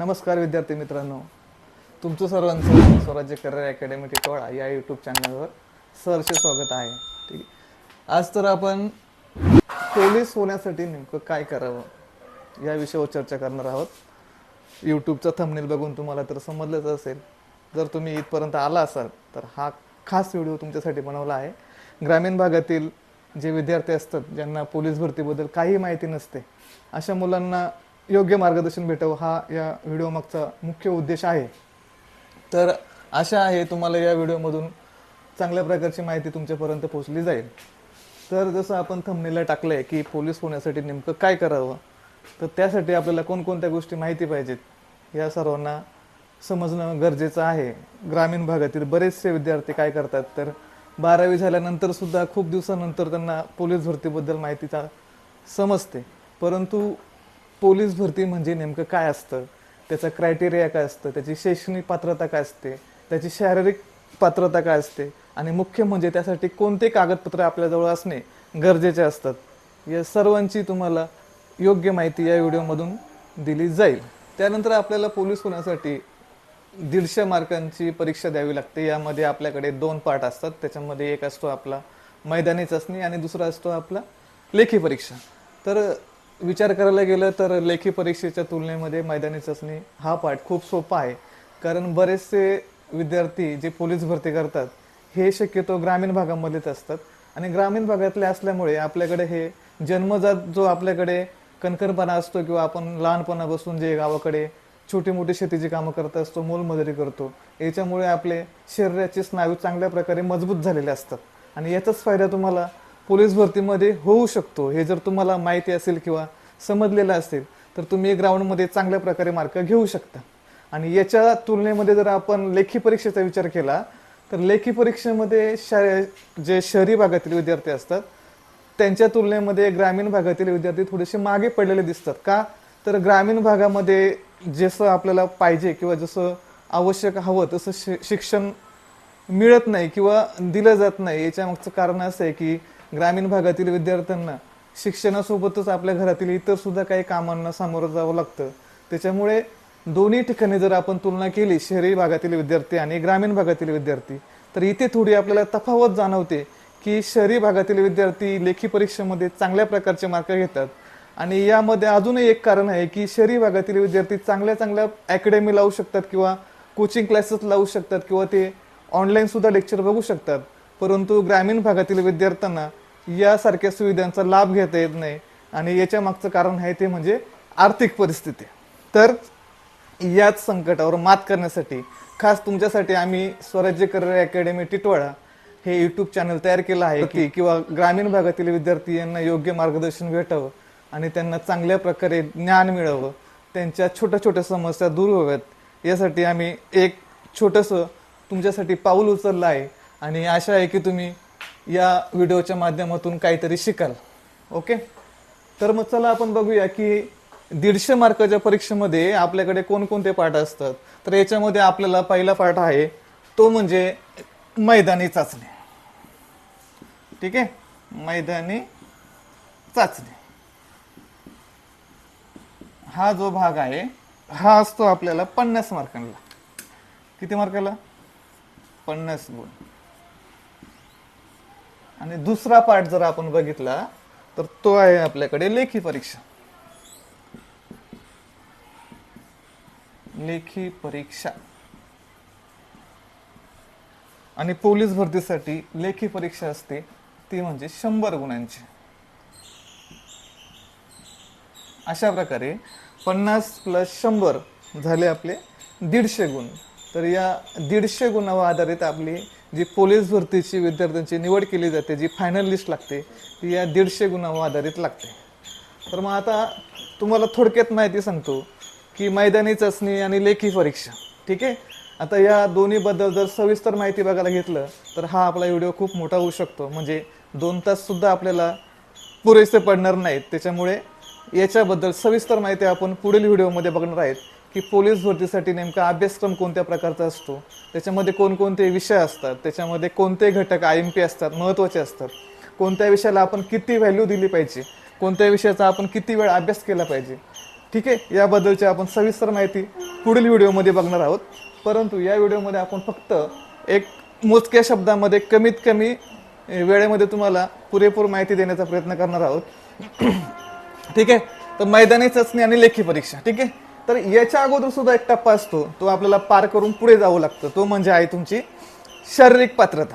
नमस्कार विद्यार्थी मित्रांनो. तुमचं सर्वांचं स्वराज्य करिअर अकॅडमी टिटोळा या यूट्यूब चॅनलवर सरचे स्वागत आहे. ठीक आहे. आज तर आपण पोलीस होण्यासाठी नेमकं काय करावं या विषयावर चर्चा करणार आहोत. यूट्यूबचा थंबनेल बघून तुम्हाला तर समजलंच असेल. जर तुम्ही इथपर्यंत आला असाल तर हा खास व्हिडिओ तुमच्यासाठी बनवला आहे. ग्रामीण भागातील जे विद्यार्थी असतात ज्यांना पोलीस भरतीबद्दल काही माहिती नसते अशा मुलांना योग्य मार्गदर्शन भेटावं हा या व्हिडिओ मागचा मुख्य उद्देश आहे. तर आशा आहे तुम्हाला या व्हिडिओमधून चांगल्या प्रकारची माहिती तुमच्यापर्यंत पोहोचली जाईल. तर जसं आपण थंबनेला टाकलं आहे की पोलीस होण्यासाठी नेमकं काय करावं तर त्यासाठी आपल्याला कोणकोणत्या गोष्टी माहिती पाहिजेत या सर्वांना समजणं गरजेचं आहे. ग्रामीण भागातील बरेचसे विद्यार्थी काय करतात तर बारावी झाल्यानंतर सुद्धा खूप दिवसानंतर त्यांना पोलीस भरतीबद्दल माहितीचा समजते. परंतु पोलीस भरती म्हणजे नेमकं काय असतं? त्याचं क्रायटेरिया काय असतं? त्याची शैक्षणिक पात्रता काय असते? त्याची शारीरिक पात्रता काय असते? आणि मुख्य म्हणजे त्यासाठी कोणते कागदपत्र आपल्याजवळ असणे गरजेचे असतात? या सर्वांची तुम्हाला योग्य माहिती या व्हिडिओमधून दिली जाईल. त्यानंतर आपल्याला पोलीस होण्यासाठी दीडशे मार्कांची परीक्षा द्यावी लागते. यामध्ये आपल्याकडे दोन पार्ट असतात. त्याच्यामध्ये एक असतो आपला मैदानी चाचणी आणि दुसरा असतो आपला लेखी परीक्षा. तर विचार करायला गेलं तर लेखी परीक्षेच्या तुलनेमध्ये मैदानी चाचणी हा पाठ खूप सोपा आहे. कारण बरेचसे विद्यार्थी जे पोलीस भरती करतात हे शक्यतो ग्रामीण भागामध्येच असतात. आणि ग्रामीण भागातले असल्यामुळे आपल्याकडे हे जन्मजात जो आपल्याकडे कणकरपणा असतो किंवा आपण लहानपणापासून जे गावाकडे छोटी मोठी शेतीची कामं करत असतो मोलमजुरी करतो याच्यामुळे आपले शरीराचे स्नायू चांगल्या प्रकारे मजबूत झालेले असतात. आणि याचाच फायदा तुम्हाला पोलीस भरतीमध्ये होऊ शकतो. हे जर तुम्हाला माहिती असेल किंवा समजलेलं असेल तर तुम्ही ग्राउंडमध्ये चांगल्या प्रकारे मार्क घेऊ शकता. आणि याच्या तुलनेमध्ये जर आपण लेखी परीक्षेचा विचार केला तर लेखी परीक्षेमध्ये शा जे शहरी भागातील विद्यार्थी असतात त्यांच्या तुलनेमध्ये ग्रामीण भागातील विद्यार्थी थोडेसे मागे पडलेले दिसतात. का? तर ग्रामीण भागामध्ये जसं आपल्याला पाहिजे किंवा जसं आवश्यक हवं तसं शि शिक्षण मिळत नाही किंवा दिलं जात नाही. याच्या मागचं कारण असं आहे की ग्रामीण भागातील विद्यार्थ्यांना शिक्षणासोबतच आपल्या घरातील इतर सुद्धा काही कामांना सामोरं जावं लागतं. त्याच्यामुळे दोन्ही ठिकाणी जर आपण तुलना केली शहरी भागातील विद्यार्थी आणि ग्रामीण भागातील विद्यार्थी तर इथे थोडी आपल्याला तफावत जाणवते की शहरी भागातील विद्यार्थी लेखी परीक्षेमध्ये चांगल्या प्रकारचे मार्क घेतात. आणि यामध्ये अजूनही एक कारण आहे की शहरी भागातील विद्यार्थी चांगल्या चांगल्या अकॅडमी लावू शकतात किंवा कोचिंग क्लासेस लावू शकतात किंवा ते ऑनलाईन सुद्धा लेक्चर बघू शकतात. परंतु ग्रामीण भागातील विद्यार्थ्यांना यासारख्या सुविधांचा लाभ घेता येत नाही आणि याच्या मागचं कारण आहे ते म्हणजे आर्थिक परिस्थिती. तर याच संकटावर मात करण्यासाठी खास तुमच्यासाठी आम्ही स्वराज्य करिअर अकॅडमी टिटवाळा हे यूट्यूब चॅनल तयार केलं आहे की किंवा ग्रामीण भागातील विद्यार्थी यांना योग्य मार्गदर्शन भेटावं आणि त्यांना चांगल्या प्रकारे ज्ञान मिळावं त्यांच्या छोट्या छोट्या समस्या दूर व्हाव्यात. यासाठी आम्ही एक छोटंसं तुमच्यासाठी पाऊल उचललं आहे. आणि आशा आहे की तुम्ही या व्हिडिओच्या माध्यमातून काहीतरी शिकाल. ओके तर मग चला आपण बघूया की दीडशे मार्काच्या परीक्षेमध्ये आपल्याकडे कोणकोणते पाठ असतात? तर याच्यामध्ये आपल्याला पहिला पाठ आहे तो म्हणजे मैदानी चाचणी. ठीक? आहे मैदानी चाचणी. हा जो भाग आहे हा असतो आपल्याला पन्नास मार्कांना किती मार्काला? पन्नास गुण. आणि दुसरा पाठ जर आपण बघितला तर तो आहे आपल्याकडे लेखी परीक्षा. लेखी परीक्षा. आणि पोलीस भरतीसाठी लेखी परीक्षा असते ती म्हणजे शंभर गुणांची. अशा प्रकारे पन्नास प्लस शंभर झाले आपले दीडशे गुण. तर या दीडशे गुणावर आधारित आपली जी पोलीस भरतीची विद्यार्थ्यांची निवड केली जाते जी फायनल लिस्ट लागते ती या दीडशे गुणावर आधारित लागते. तर मग आता तुम्हाला थोडक्यात माहिती सांगतो की मैदानी चाचणी आणि लेखी परीक्षा ठीक आहे? आता या दोन्हीबद्दल जर सविस्तर माहिती बघायला घेतलं तर हा आपला व्हिडिओ खूप मोठा होऊ शकतो. म्हणजे दोन ताससुद्धा आपल्याला पुरेसे पडणार नाहीत. त्याच्यामुळे याच्याबद्दल सविस्तर माहिती आपण पुढील व्हिडिओमध्ये बघणार आहेत. की पोलीस भरतीसाठी नेमका अभ्यासक्रम कोणत्या प्रकारचा असतो? त्याच्यामध्ये कोणकोणते विषय असतात? त्याच्यामध्ये कोणते घटक आय एम पी असतात? महत्त्वाचे असतात. कोणत्या विषयाला आपण किती व्हॅल्यू दिली पाहिजे? कोणत्या विषयाचा आपण किती वेळ अभ्यास केला पाहिजे? ठीक आहे? याबद्दलची आपण सविस्तर माहिती पुढील व्हिडिओमध्ये बघणार आहोत. परंतु या व्हिडिओमध्ये आपण फक्त एक मोजक्या शब्दामध्ये कमीत कमी वेळेमध्ये तुम्हाला पुरेपूर माहिती देण्याचा प्रयत्न करणार आहोत. ठीक आहे? तर मैदानी चाचणी आणि लेखी परीक्षा. ठीक आहे? तर याच्या अगोदर सुद्धा एक टप्पा असतो तो आपल्याला पार करून पुढे जावं लागतं. तो म्हणजे आहे तुमची शारीरिक पात्रता.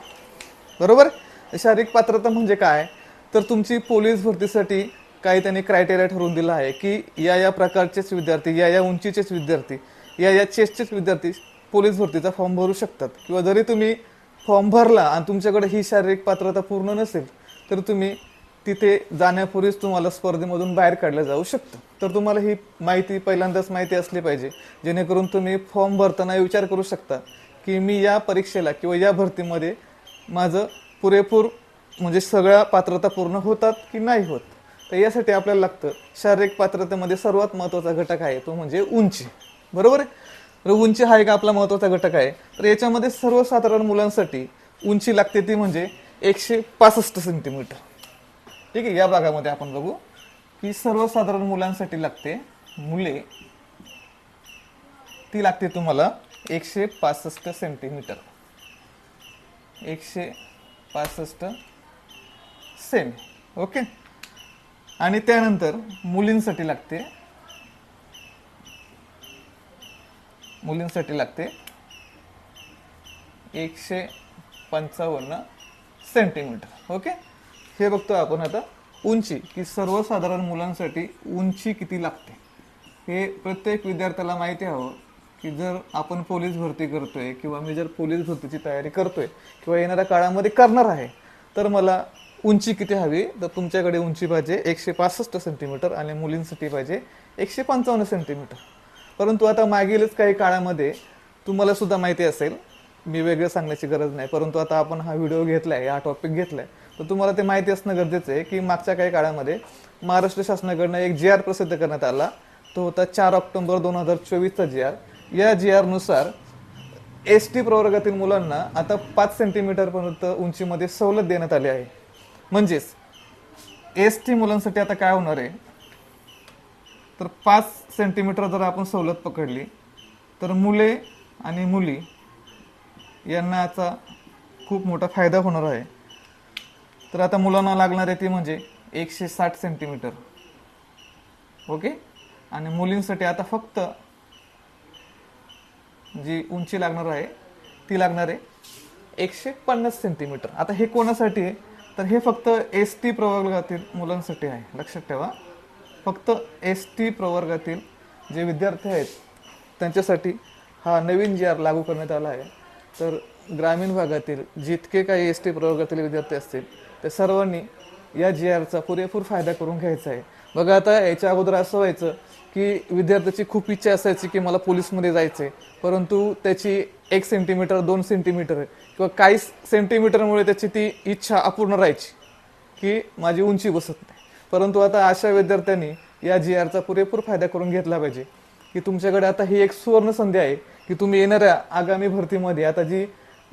बरोबर? शारीरिक पात्रता म्हणजे काय? तर तुमची पोलीस भरतीसाठी काही त्यांनी क्रायटेरिया ठरवून दिला आहे की या या प्रकारचेच विद्यार्थी या या उंचीचेच विद्यार्थी या या चेस्टचेच विद्यार्थी पोलीस भरतीचा फॉर्म भरू शकतात. किंवा जरी तुम्ही फॉर्म भरला आणि तुमच्याकडे ही शारीरिक पात्रता पूर्ण नसेल तर तुम्ही तिथे जाण्यापूर्वीच तुम्हाला स्पर्धेमधून बाहेर काढलं जाऊ शकतं. तर तुम्हाला ही माहिती पहिल्यांदाच माहिती असली पाहिजे. जेणेकरून तुम्ही फॉर्म भरताना विचार करू शकता की मी या परीक्षेला किंवा या भरतीमध्ये माझं पुरेपूर म्हणजे सगळ्या पात्रता पूर्ण होतात की नाही होत. तर यासाठी आपल्याला लागतं शारीरिक पात्रतेमध्ये सर्वात महत्त्वाचा घटक आहे तो म्हणजे उंची. बरोबर आहे? तर उंची हा एक आपला महत्त्वाचा घटक आहे. तर याच्यामध्ये सर्वसाधारण मुलांसाठी उंची लागते ती म्हणजे एकशे पासष्ट सेंटीमीटर ठीक आहे या भागामध्ये आपण बघू की सर्वसाधारण मुलांसाठी लागते मुले. ती लागते तुम्हाला एकशे पासष्ट सेंटीमीटर एकशे पासष्ट सेमी ओके? आणि त्यानंतर मुलींसाठी लागते मुलींसाठी लागते एकशे पंचावन्न सेंटीमीटर ओके? हे बघतो आपण आता उंची की सर्वसाधारण मुलांसाठी उंची किती लागते? हे प्रत्येक विद्यार्थ्याला माहिती हवं की जर आपण पोलीस भरती करतोय किंवा मी जर पोलीस भरतीची तयारी करतोय किंवा येणाऱ्या काळामध्ये करणार आहे तर मला उंची किती हवी? तर तुमच्याकडे उंची पाहिजे एकशे पासष्ट सेंटीमीटर आणि मुलींसाठी पाहिजे एकशे पंचावन्न सेंटीमीटर परंतु आता मागीलच काही काळामध्ये तुम्हाला सुद्धा माहिती असेल मी वेगळं सांगण्याची गरज नाही परंतु आता आपण हा व्हिडिओ घेतलाय हा टॉपिक घेतलाय तर तुम्हाला ते माहिती असणं गरजेचं आहे की मागच्या काही काळामध्ये महाराष्ट्र शासनाकडनं एक जी आर प्रसिद्ध करण्यात आला. तो होता चार ऑक्टोबर दोन हजार चोवीसचा जी आर या जी आरनुसार एस टी प्रवर्गातील मुलांना आता पाच सेंटीमीटरपर्यंत उंचीमध्ये सवलत देण्यात आली आहे. म्हणजेच एस टी मुलांसाठी आता काय होणार आहे? तर पाच सेंटीमीटर जर आपण सवलत पकडली तर मुले आणि मुली यांना याचा खूप मोठा फायदा होणार आहे. तर आता मुलांना लागणार आहे ती म्हणजे एकशे साठ सेंटीमीटर ओके? आणि मुलींसाठी आता फक्त जी उंची लागणार आहे ती लागणार आहे एकशे पन्नास सेंटीमीटर आता हे कोणासाठी आहे? तर हे फक्त एस टी प्रवर्गातील मुलांसाठी आहे. लक्षात ठेवा. फक्त एस टी प्रवर्गातील जे विद्यार्थी आहेत त्यांच्यासाठी हा नवीन जी आर लागू करण्यात आला आहे. तर ग्रामीण भागातील जितके काही एस टी प्रवर्गातील विद्यार्थी असतील त्या सर्वांनी या जी आरचा पुरेपूर फायदा करून घ्यायचा आहे. बघा आता याच्या अगोदर असं व्हायचं की विद्यार्थ्याची खूप इच्छा असायची की मला पोलीसमध्ये जायचं आहे परंतु त्याची एक सेंटीमीटर दोन सेंटीमीटर किंवा काही सेंटीमीटरमुळे त्याची ती इच्छा अपूर्ण राहायची की माझी उंची बसत नाही. परंतु आता अशा विद्यार्थ्यांनी या जी आरचा पुरेपूर फायदा करून घेतला पाहिजे की तुमच्याकडे आता ही एक सुवर्ण संधी आहे की तुम्ही येणाऱ्या आगामी भरतीमध्ये आता जी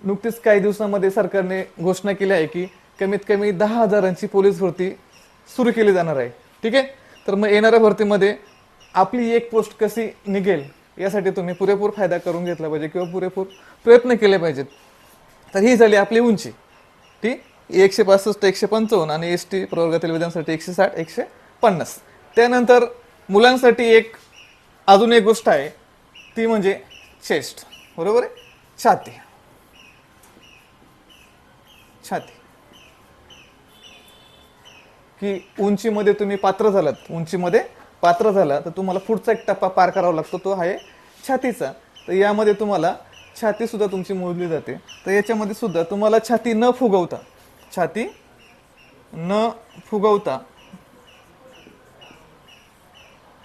नुकतीच काही दिवसामध्ये सरकारने घोषणा केली आहे की कमीत कमी दहा हजारांची पोलीस भरती सुरू केली जाणार आहे. ठीक आहे? तर मग येणाऱ्या भरतीमध्ये आपली एक पोस्ट कशी निघेल यासाठी तुम्ही पुरेपूर फायदा करून घेतला पाहिजे किंवा पुरेपूर प्रयत्न केले पाहिजेत. तर ही झाली आपली उंची. ठीक एकशे पासष्ट एकशे पंचावन्न आणि एस टी प्रवर्गातील विधांसाठी एकशे साठ एकशे पन्नास. त्यानंतर मुलांसाठी एक अजून एक गोष्ट आहे. ती म्हणजे चेस्ट. बरोबर आहे? छाती. छाती. की उंचीमध्ये तुम्ही पात्र झालात. उंचीमध्ये पात्र झाला तर तुम्हाला पुढचा एक टप्पा पार करावा लागतो. तो आहे छातीचा. तर यामध्ये तुम्हाला छाती सुद्धा तुमची मोजली जाते. तर याच्यामध्ये सुद्धा तुम्हाला छाती न फुगवता छाती न फुगवता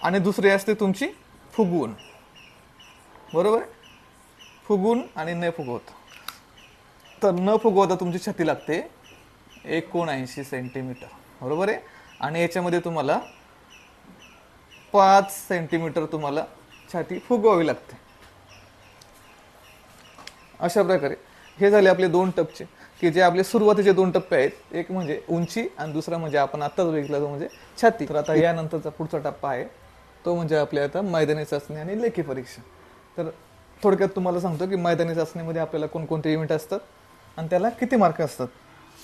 आणि दुसरी असते तुमची फुगवून. बरोबर? फुगून आणि न फुगवता. तर न फुगवता तुमची छाती लागते एकोणऐंशी सेंटीमीटर बरोबर आहे? आणि याच्यामध्ये तुम्हाला पाच सेंटीमीटर तुम्हाला छाती फुगवावी लागते. अशा प्रकारे. हे झाले आपले दोन टप्पे की जे आपले सुरुवातीचे दोन टप्पे आहेत. एक म्हणजे उंची आणि दुसरा म्हणजे आपण आत्ताच बघितला तो म्हणजे छाती. तर आता यानंतरचा पुढचा टप्पा आहे. तो म्हणजे आपल्या आता मैदानी चाचणी आणि लेखी परीक्षा. तर थोडक्यात तुम्हाला सांगतो की मैदानी चाचणीमध्ये आपल्याला कोणकोणते इव्हेंट असतात आणि त्याला किती मार्क असतात.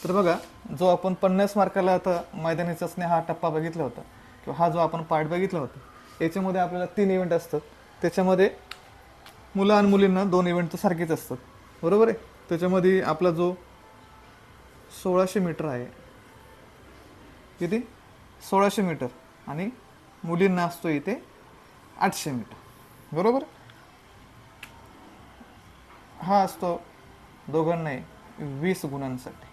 तर बघा जो आपण पन्नास मार्काला आता मैदानी चाचणी हा टप्पा बघितला होता किंवा हा जो आपण पार्ट बघितला होता याच्यामध्ये आपल्याला तीन इव्हेंट असतात. त्याच्यामध्ये मुलं आणि मुलींना दोन इव्हेंट तर सारखेच असतात. बरोबर आहे? त्याच्यामध्ये आपला जो सोळाशे मीटर आहे. किती? सोळाशे मीटर आणि मुलींना असतो इथे आठशे मीटर बरोबर? हा असतो दोघांनाही वीस गुणांसाठी.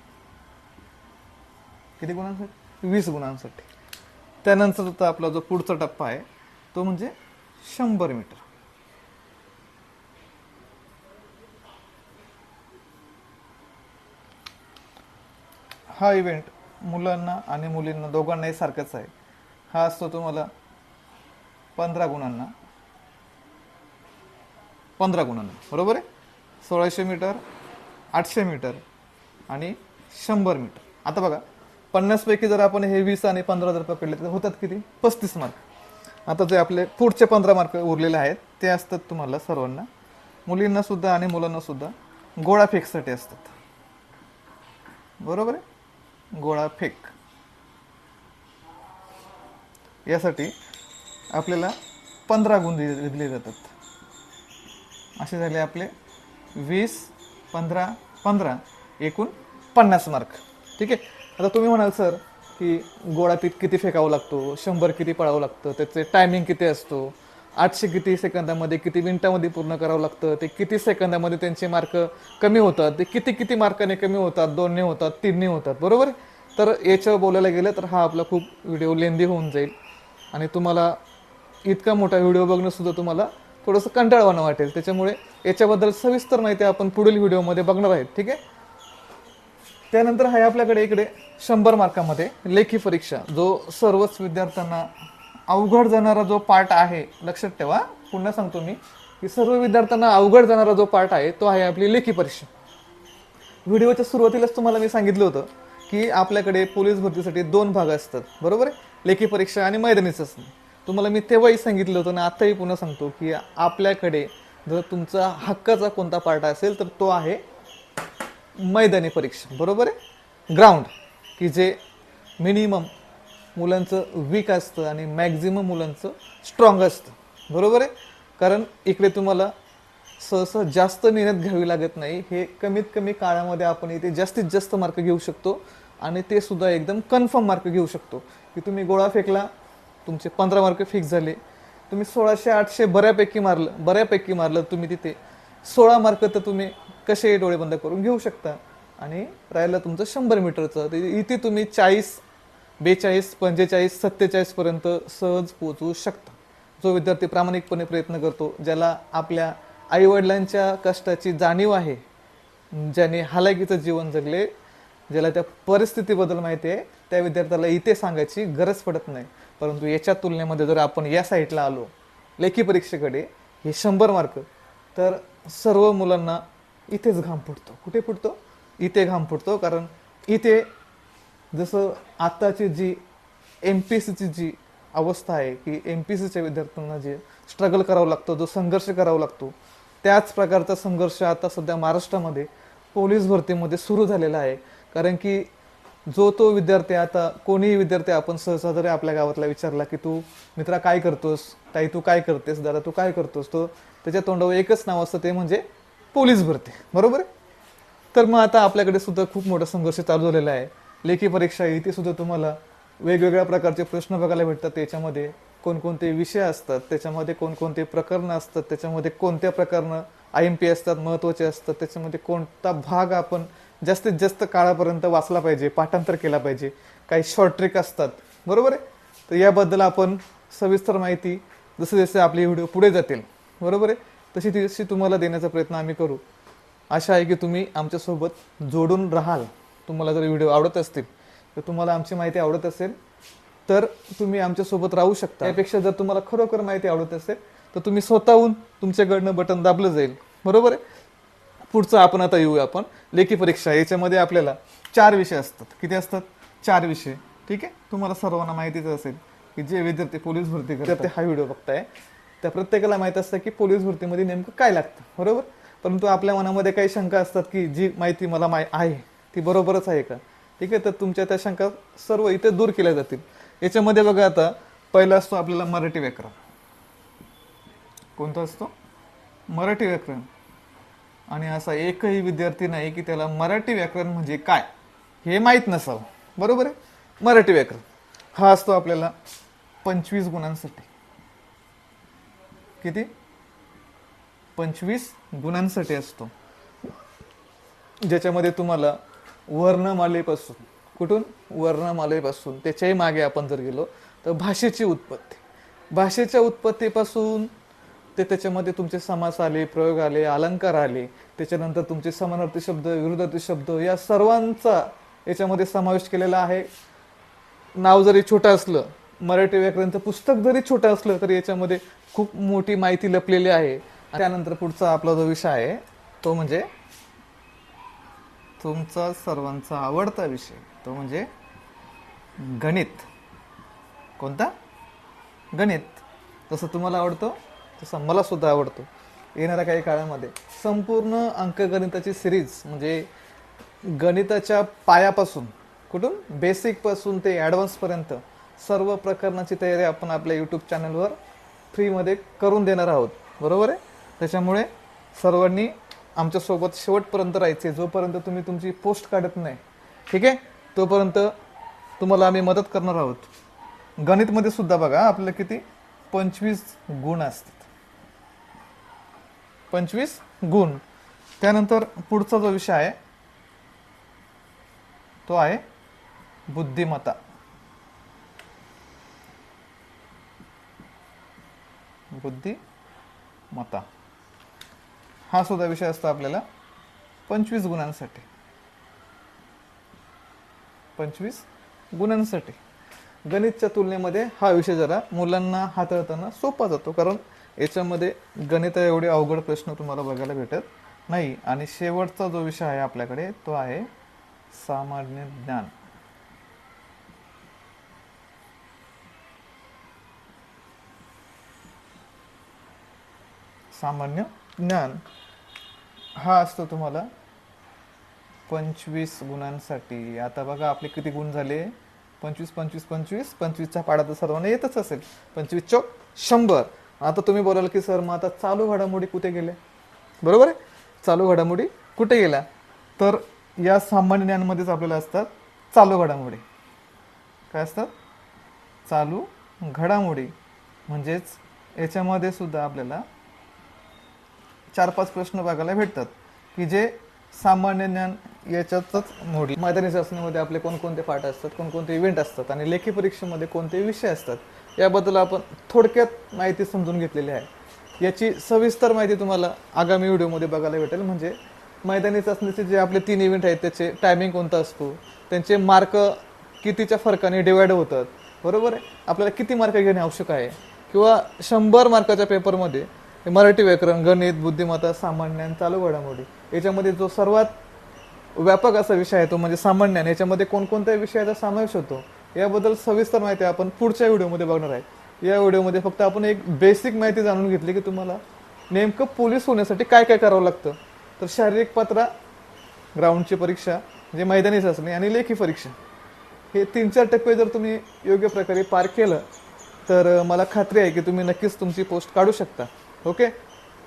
किती गुणांसाठी? वीस गुणांसाठी. त्यानंतरचा आपला जो पुढचा टप्पा आहे तो म्हणजे शंभर मीटर. हा इव्हेंट मुलांना आणि मुलींना दोघांनाही सारखाच आहे. हा असतो तुम्हाला पंधरा गुणांना. पंधरा गुणांना. बरोबर आहे? सोळाशे मीटर आठशे मीटर आणि शंभर मीटर. आता बघा पन्नास पैकी जर आपण हे वीस आणि पंधरा जर पकडले तर होतात किती? पस्तीस मार्क आता जे आपले पुढचे पंधरा मार्क उरलेले आहेत ते असतात तुम्हाला सर्वांना. मुलींना सुद्धा आणि मुलांना सुद्धा गोळा फेकसाठी असतात. बरोबर आहे? गोळा फेक. यासाठी आपल्याला पंधरा गुण दिले जातात. असे झाले आपले वीस पंधरा पंधरा एकूण पन्नास मार्क ठीक आहे? आता तुम्ही म्हणाल सर की गोळा गोळापीठ किती फेकावं लागतो? शंभर किती पळावं लागतं? त्याचे टायमिंग किती असतो? आठशे किती सेकंदामध्ये किती मिनिटामध्ये पूर्ण करावं लागतं? ते किती सेकंदामध्ये त्यांचे मार्क कमी होतात? ते किती किती मार्काने कमी होतात? दोनने होतात तीनने होतात? बरोबर आहे? तर याच्यावर बोलायला गेलं तर हा आपला खूप व्हिडिओ लेंदी होऊन जाईल. आणि तुम्हाला इतका मोठा व्हिडिओ बघणंसुद्धा तुम्हाला थोडंसं कंटाळवाणं वाटेल. त्याच्यामुळे याच्याबद्दल सविस्तर माहिती आपण पुढील व्हिडिओमध्ये बघणार आहेत. ठीक आहे? त्यानंतर आहे आपल्याकडे इकडे शंभर मार्कामध्ये लेखी परीक्षा जो सर्वच विद्यार्थ्यांना अवघड जाणारा जो पार्ट आहे लक्षात ठेवा. पुन्हा सांगतो मी की सर्व विद्यार्थ्यांना अवघड जाणारा जो पार्ट आहे तो आहे आपली लेखी परीक्षा. व्हिडिओच्या सुरुवातीलाच तुम्हाला मी सांगितलं होतं की आपल्याकडे पोलीस भरतीसाठी दोन भाग असतात. बरोबर आहे? लेखी परीक्षा आणि मैदानीच असणे तुम्हाला मी तेव्हाही सांगितलं होतं आणि आत्ताही पुन्हा सांगतो की आपल्याकडे जर तुमचा हक्काचा कोणता पार्ट असेल तर तो आहे मैदानी परीक्षा बरोबर आहे? ग्राउंड की जे मिनिमम मुलांचं वीक असतं आणि मॅक्झिमम मुलांचं स्ट्रॉंग असतं. बरोबर आहे? कारण इकडे तुम्हाला सहसा जास्त मेहनत घ्यावी लागत नाही. हे कमीत कमी काळामध्ये आपण इथे जास्तीत जास्त मार्क घेऊ शकतो आणि ते सुद्धा एकदम कन्फर्म मार्क घेऊ शकतो. की तुम्ही गोळा फेकला तुमचे पंधरा मार्क फिक्स झाले. तुम्ही सोळाशे आठशे बऱ्यापैकी मारलं बऱ्यापैकी मारलं तुम्ही तिथे. सोळा मार्क तर तुम्ही कसे डोळे बंद करून घेऊ शकता? आणि राहिलं तुमचं शंभर मीटरचं. इथे तुम्ही चाळीस बेचाळीस पंचेचाळीस सत्तेचाळीस पर्यंत सहज पोहोचू शकता. जो विद्यार्थी प्रामाणिकपणे प्रयत्न करतो ज्याला आपल्या आईवडिलांच्या कष्टाची जाणीव आहे ज्याने हालाकीचं जीवन जगले ज्याला त्या परिस्थितीबद्दल माहिती आहे त्या विद्यार्थ्याला इथे सांगायची गरज पडत नाही. परंतु याच्या तुलनेमध्ये जर आपण या साईडला आलो लेखी परीक्षेकडे हे शंभर मार्क तर सर्व मुलांना इथेच घाम फुटतो. कुठे फुटतो? इथे घाम फुटतो. कारण इथे जसं आत्ताची जी एम पी सीची जी अवस्था आहे की एम पी सीच्या विद्यार्थ्यांना जे स्ट्रगल करावं लागतं जो संघर्ष करावा लागतो त्याच प्रकारचा संघर्ष आता सध्या महाराष्ट्रामध्ये पोलीस भरतीमध्ये सुरू झालेला आहे. कारण की जो तो विद्यार्थी आता कोणीही विद्यार्थी आपण सहसा जरी आपल्या गावातला विचारला की तू मित्रा काय करतोस? ताई तू काय करतेस? दादा तू काय करतोस? तो त्याच्या तोंडावर एकच नाव असतं ते म्हणजे पोलीस भरती. बरोबर? आहे तर मग आता आपल्याकडे सुद्धा खूप मोठा संघर्ष चालू झालेला आहे. लेखी परीक्षा इथे सुद्धा तुम्हाला वेगवेगळ्या प्रकारचे प्रश्न बघायला भेटतात. त्याच्यामध्ये कोणकोणते विषय असतात त्याच्यामध्ये कोणकोणते प्रकरणं असतात त्याच्यामध्ये कोणत्या प्रकरणं आय एम पी असतात महत्त्वाचे असतात त्याच्यामध्ये कोणता भाग आपण जास्तीत जास्त काळापर्यंत वाचला पाहिजे पाठांतर केला पाहिजे. काही शॉर्ट ट्रिक असतात. बरोबर आहे? तर याबद्दल आपण सविस्तर माहिती जसे जसे आपले व्हिडिओ पुढे जातील. बरोबर आहे? तशी तशी तुम्हाला देण्याचा प्रयत्न आम्ही करू. आशा आहे की तुम्ही आमच्यासोबत जोडून राहाल. तुम्हाला जर व्हिडिओ आवडत असतील तर तुम्हाला आमची माहिती आवडत असेल तर तुम्ही आमच्यासोबत राहू शकता. त्यापेक्षा जर तुम्हाला खरोखर माहिती आवडत असेल तर तुम्ही स्वतःहून तुमच्याकडनं बटन दाबलं जाईल. बरोबर आहे? पुढचं आपण आता येऊया आपण. लेखी परीक्षा याच्यामध्ये आपल्याला चार विषय असतात. किती असतात? चार विषय. ठीक आहे? तुम्हाला सर्वांना माहितीच असेल की जे विद्यार्थी पोलीस भरती करतात. ते हा व्हिडिओ बघताय. त्या प्रत्येकाला माहीत असतं की पोलीस भरतीमध्ये नेमकं काय लागतं बरोबर? परंतु आपल्या मनामध्ये काही शंका असतात की जी माहिती मला माय आहे ती बरोबरच आहे का? ठीक आहे तर तुमच्या त्या शंका सर्व इथे दूर केल्या जातील. याच्यामध्ये बघा आता पहिला असतो आपल्याला मराठी व्याकरण. कोणता असतो? मराठी व्याकरण. आणि असा एकही विद्यार्थी नाही की त्याला मराठी व्याकरण म्हणजे काय हे माहीत नसावं. बरोबर आहे? मराठी व्याकरण. हा असतो आपल्याला पंचवीस गुणांसाठी. किती? पंचवीस गुणांसाठी असतो. ज्याच्यामध्ये तुम्हाला वर्णमालेपासून कुठून? वर्णमालेपासून त्याच्याही मागे आपण जर गेलो तर भाषेची उत्पत्ती. भाषेच्या उत्पत्तीपासून ते त्याच्यामध्ये तुमचे समास आले प्रयोग आले अलंकार आले त्याच्यानंतर तुमचे समानार्थी शब्द विरुद्धार्थी शब्द या सर्वांचा याच्यामध्ये समावेश केलेला आहे. नाव जरी छोटं असलं मराठी व्याकरणचं पुस्तक जरी छोटं असलं तरी याच्यामध्ये खूप मोठी माहिती लपलेली आहे. त्यानंतर पुढचा आपला जो विषय आहे तो म्हणजे तुमचा सर्वांचा आवडता विषय. तो म्हणजे गणित. कोणता? गणित. जसं तुम्हाला आवडतो तसं मला सुद्धा आवडतो. येणाऱ्या काही काळामध्ये संपूर्ण अंकगणिताची सिरीज म्हणजे गणिताच्या पायापासून कुठून? बेसिकपासून ते ॲडव्हान्सपर्यंत सर्व प्रकरणाची तयारी आपण आपल्या यूट्यूब चॅनलवर फ्रीमध्ये करून देणार आहोत. बरोबर आहे? त्याच्यामुळे सर्वांनी आमच्यासोबत शेवटपर्यंत राहायचे. जोपर्यंत तुम्ही तुमची पोस्ट काढत नाही. ठीक आहे? तोपर्यंत तुम्हाला आम्ही मदत करणार आहोत. गणितमध्ये सुद्धा बघा आपल्याला किती? पंचवीस गुण असतात. पंचवीस गुण. त्यानंतर पुढचा जो विषय आहे तो आहे बुद्धिमत्ता. बुद्धिमत्ता हा सुद्धा विषय असतो आपल्याला पंचवीस गुणांसाठी. पंचवीस गुणांसाठी. गणितच्या तुलनेमध्ये हा विषय जरा मुलांना हाताळताना सोपा जातो. कारण याच्यामध्ये गणित एवढे अवघड प्रश्न तुम्हाला बघायला भेटत नाही. आणि शेवटचा जो विषय आहे आपल्याकडे तो आहे सामान्य ज्ञान. सामान्य ज्ञान. हा असतो तुम्हाला. पंचवीस गुणांसाठी. आता बघा आपले किती गुण झाले? पंचवीस पंचवीस पंचवीस. पंचवीसच्या पाडा तर सर्वांना येतच असेल. पंचवीस चौक शंभर. आता तुम्ही बोलाल की सर मग आता चालू घडामोडी कुठे गेल्या? बरोबर आहे? चालू घडामोडी कुठे गेल्या? तर या सामान्य ज्ञानमध्येच आपल्याला असतात चालू घडामोडी. काय असतात? चालू घडामोडी. म्हणजेच याच्यामध्ये सुद्धा आपल्याला चार पाच प्रश्न बघायला भेटतात की जे सामान्य ज्ञान याच्यातच मोडी मैदानी चाचणीमध्ये आपले कोणकोणते पाठ असतात कोणकोणते इव्हेंट असतात आणि लेखी परीक्षेमध्ये कोणते विषय असतात याबद्दल आपण थोडक्यात माहिती समजून घेतलेली आहे. याची सविस्तर माहिती तुम्हाला आगामी व्हिडिओमध्ये बघायला भेटेल म्हणजे मैदानी चाचणीचे जे आपले तीन इव्हेंट आहेत त्याचे टायमिंग कोणता असतो त्यांचे मार्क कितीच्या फरकाने डिवाइड होतात बरोबर आहे? आपल्याला किती मार्क घेणे आवश्यक आहे? किंवा शंभर मार्काच्या पेपरमध्ये मराठी व्याकरण गणित बुद्धिमत्ता सामान्य आणि चालू घडामोडी. याच्यामध्ये जो सर्वात व्यापक असा विषय आहे तो म्हणजे सामान्यान याच्यामध्ये कोणकोणत्या विषयाचा समावेश होतो याबद्दल सविस्तर माहिती आपण पुढच्या व्हिडिओमध्ये बघणार आहे. या व्हिडिओमध्ये फक्त आपण एक बेसिक माहिती जाणून घेतली की तुम्हाला नेमकं पोलीस होण्यासाठी काय काय करावं लागतं. तर शारीरिक पात्रा ग्राउंडची परीक्षा म्हणजे मैदानी चाचणी आणि लेखी परीक्षा हे तीन चार टप्पे जर तुम्ही योग्य प्रकारे पार केलं तर मला खात्री आहे की तुम्ही नक्कीच तुमची पोस्ट काढू शकता. ओके?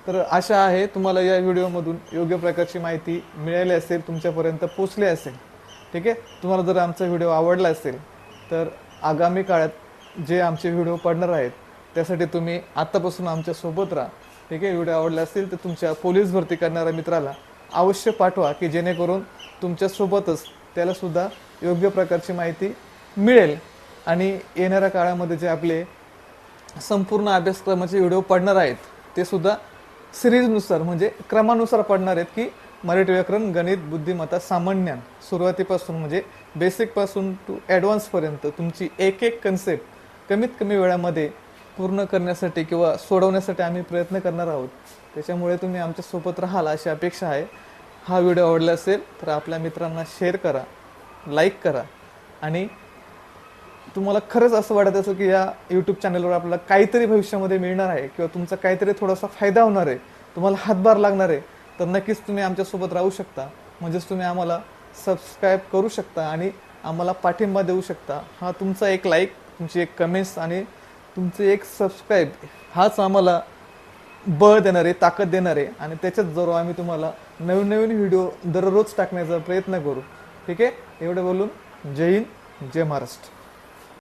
तर आशा आहे तुम्हाला या व्हिडिओमधून योग्य प्रकारची माहिती मिळाली असेल तुमच्यापर्यंत पोचली असेल. ठीक आहे? तुम्हाला जर आमचा व्हिडिओ आवडला असेल तर आगामी काळात जे आमचे व्हिडिओ पडणार आहेत त्यासाठी तुम्ही आत्तापासून आमच्यासोबत राहा. ठीक आहे? व्हिडिओ आवडला असेल तर तुमच्या पोलीस भरती करणाऱ्या मित्राला अवश्य पाठवा की जेणेकरून तुमच्यासोबतच त्यालासुद्धा योग्य प्रकारची माहिती मिळेल. आणि येणाऱ्या काळामध्ये जे आपले संपूर्ण अभ्यासक्रमाचे व्हिडिओ पडणार आहेत ते सुद्धा सिरीजनुसार म्हणजे क्रमानुसार पडणार आहेत की मराठी व्याकरण गणित बुद्धिमत्ता सामान्य सुरुवातीपासून म्हणजे बेसिकपासून टू ॲडव्हान्सपर्यंत तुमची एक एक कन्सेप्ट कमीत कमी वेळामध्ये पूर्ण करण्यासाठी किंवा सोडवण्यासाठी आम्ही प्रयत्न करणार आहोत. त्याच्यामुळे तुम्ही आमच्यासोबत राहाल अशी अपेक्षा आहे. हा व्हिडिओ आवडला असेल तर आपल्या मित्रांना शेअर करा लाईक करा आणि तुम्हाला खरंच असं वाटत असेल की या यूट्यूब चॅनलवर आपल्याला काहीतरी भविष्यामध्ये मिळणार आहे किंवा तुमचा काहीतरी थोडासा फायदा होणार आहे तुम्हाला हातभार लागणार आहे तर नक्कीच तुम्ही आमच्यासोबत राहू शकता. म्हणजेच तुम्ही आम्हाला सबस्क्राईब करू शकता आणि आम्हाला पाठिंबा देऊ शकता. हा तुमचा एक लाईक तुमची एक कमेंट्स आणि तुमचे एक सबस्क्राईब हाच आम्हाला बळ देणार आहे ताकद देणार आहे आणि त्याच्याच जोर आम्ही तुम्हाला नवीन नवीन व्हिडिओ दररोज टाकण्याचा प्रयत्न करू. ठीक आहे? एवढं बोलून जय हिंद जय महाराष्ट्र.